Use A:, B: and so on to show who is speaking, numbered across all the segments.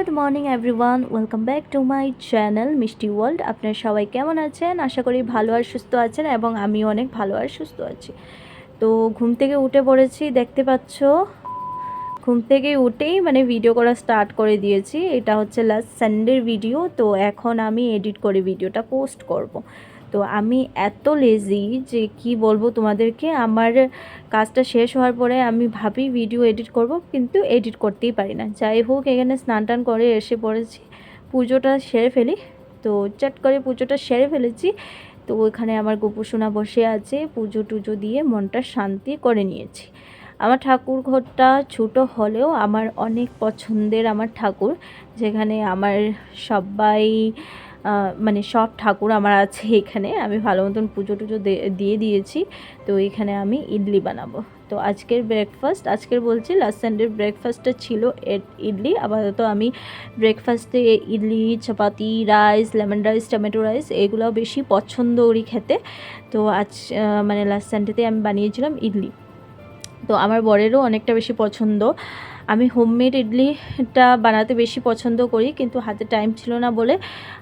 A: Good morning everyone, welcome back to my channel Mishti World. আপনারা সবাই কেমন আছেন? আশা করি ভালো আর সুস্থ আছেন এবং আমি অনেক ভালো আর সুস্থ আছি। তো ঘুম থেকে উঠে পড়েছি, দেখতে পাচ্ছ? ঘুম থেকে উঠেই মানে ভিডিও করা স্টার্ট করে দিয়েছি। এটা হচ্ছে লাস্ট সানডের ভিডিও তো এখন আমি এডিট করে ভিডিওটা পোস্ট করব। তো আমি এত লেজি যে কি বলব তোমাদেরকে? আমার কাজটা শেষ হওয়ার পরে আমি ভাবি ভিডিও এডিট করব, কিন্তু এডিট করতেই পারি না। যাই হোক, এখানে স্নান টান করে এসে পড়েছি। পুজোটা সেরে ফেলি। তো চট করে পুজোটা সেরে ফেলেছি। তো ওইখানে আমার গোপুসোনা বসে আছে, পুজো টুজো দিয়ে মনটা শান্তি করে নিয়েছি। আমার ঠাকুর ঘরটা ছোটো হলেও আমার অনেক পছন্দের আমার ঠাকুর, যেখানে আমার সবাই মানে সব ঠাকুর আমার আছে এখানে। আমি ভালো মতন পুজো টুজো দিয়ে দিয়েছি। তো এখানে আমি ইডলি বানাবো। তো আজকের ব্রেকফাস্ট আজকের বলছি লাস্ট সানডের ব্রেকফাস্টটা ছিল ইডলি। আপাতত আমি ব্রেকফাস্টে idli chapati rice lemon rice tomato rice এগুলো বেশি পছন্দ করি খেতে। তো আজ মানে লাস্ট সানডেতে আমি বানিয়েছিলাম ইডলি। তো আমার বরেরও অনেকটা বেশি পছন্দ। আমি হোমমেড ইডলিটা বানাতে বেশি পছন্দ করি, কিন্তু হাতে টাইম ছিল না বলে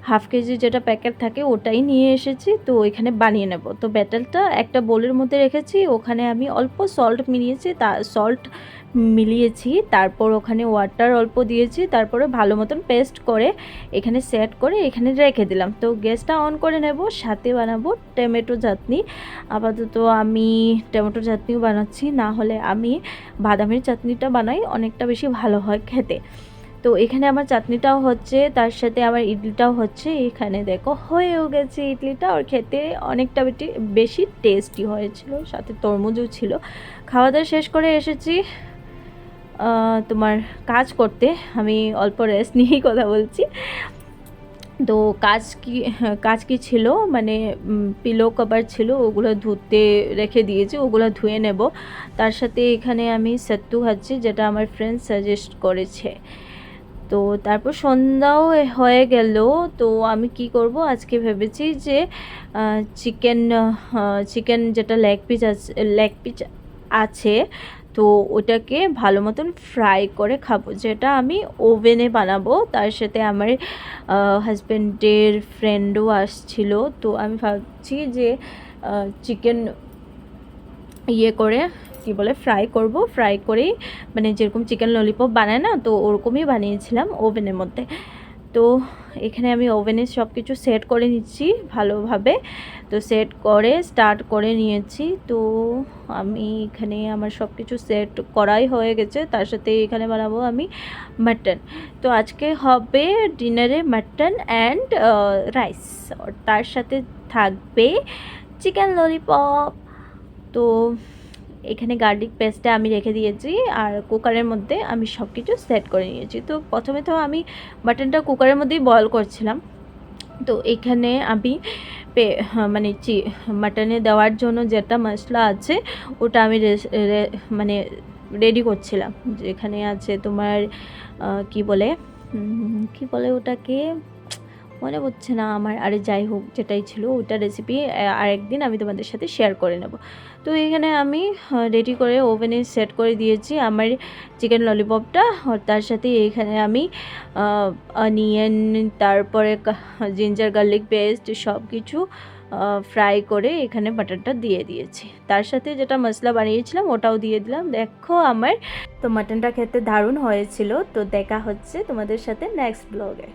A: হাফ কেজি যেটা প্যাকেট থাকে ওটাই নিয়ে এসেছি, তো ওইখানে বানিয়ে নেব। তো ব্যাটালটা একটা বোলের মধ্যে রেখেছি, ওখানে আমি অল্প সল্ট মিলিয়েছি, তা সল্ট মিলিয়েছি, তারপর ওখানে ওয়াটার অল্প দিয়েছি, তারপরে ভালো মতন পেস্ট করে এখানে সেট করে এখানে রেখে দিলাম। তো গ্যাসটা অন করে নেব, সাথে বানাবো টমেটো চাটনি। আপাতত আমি টমেটো চাটনিও বানাচ্ছি, না হলে আমি বাদামের চাটনিটা বানাই, অনেকটা বেশি ভালো হয় খেতে। তো এখানে আমার চাটনিটাও হচ্ছে, তার সাথে আমার ইডলিটাও হচ্ছে, এখানে দেখো হয়েও গেছে ইডলিটা, ওর খেতে অনেকটা বেশি বেশি টেস্টি হয়েছিল, সাথে তরমুজও ছিল। খাওয়া দাওয়া শেষ করে এসেছি। তোমার কাজ করতে। আমি অল্প রেস্ট নিয়েই কথা বলছি। তো কাজ কি কাজ কি ছিল? মানে পিলো কভার ছিল, ওগুলো ধুতে রেখে দিয়েছি, ওগুলো ধুয়ে নেব। তার সাথে এখানে আমি সত্তু খাচ্ছি যেটা আমার ফ্রেন্ড সাজেস্ট করেছে। তো তারপর সন্ধ্যাও হয়ে গেল। তো আমি কি করব? আজকে ভেবেছি যে চিকেন চিকেন যেটা লেগ পিস আছে লেগ পিস আছে তো ওটাকে ভালো মতন ফ্রাই করে খাব। যেটা আমি ওভেনে বানাবো, তার সাথে আমার হাজব্যান্ডের ফ্রেন্ডও আসছিল। তো আমি ভাবছি যে চিকেন ইয়ে করে, কি বলে ফ্রাই করব। ফ্রাই করেই মানে যেরকম চিকেন ললিপপ বানায় না, তো ওরকমই বানিয়েছিলাম ওভেনের মধ্যে। তো এখানে আমি ওভেনে সব কিছু সেট করে নিচ্ছি ভালোভাবে। তো সেট করে, স্টার্ট করে নিয়েছি। তো আমি এখানে আমার সব কিছু সেট করাই হয়ে গেছে। তার সাথে এখানে বানাবো আমি মাটন। তো আজকে হবে ডিনারে মাটন অ্যান্ড রাইস। তার সাথে থাকবে চিকেন ললিপপ। তো এখানে গার্লিক পেস্টটা আমি রেখে দিয়েছি আর কুকারের মধ্যে আমি সব কিছু সেট করে নিয়েছি। তো প্রথমে তো আমি মাটনটা কুকারের মধ্যেই বয়ল করছিলাম। তো এখানে আমি পে মানে চি মাটনে দেওয়ার জন্য যেটা মশলা আছে, ওটা আমি মানে রেডি করছিলাম। যেখানে আছে তোমার কি বলে? কি বলে ওটাকে? মনে পড়ছে না আমার। আরে যাই হোক, যেটাই ছিল ওটা রেসিপি আরেকদিন আমি তোমাদের সাথে শেয়ার করে নেব। তো এখানে আমি রেডি করে ওভেনে সেট করে দিয়েছি আমার চিকেন ললিপপটা তার সাথে এখানে আমি অনিয়ন তারপরে জিঞ্জার গার্লিক পেস্ট সব কিছু ফ্রাই করে এখানে বাটারটা দিয়ে দিয়েছি। তার সাথে যেটা মশলা বানিয়েছিলাম ওটাও দিয়ে দিলাম। দেখো আমার, তো মাটনটা খেতে দারুণ হয়েছিল। তো দেখা হচ্ছে তোমাদের সাথে নেক্সট ব্লগে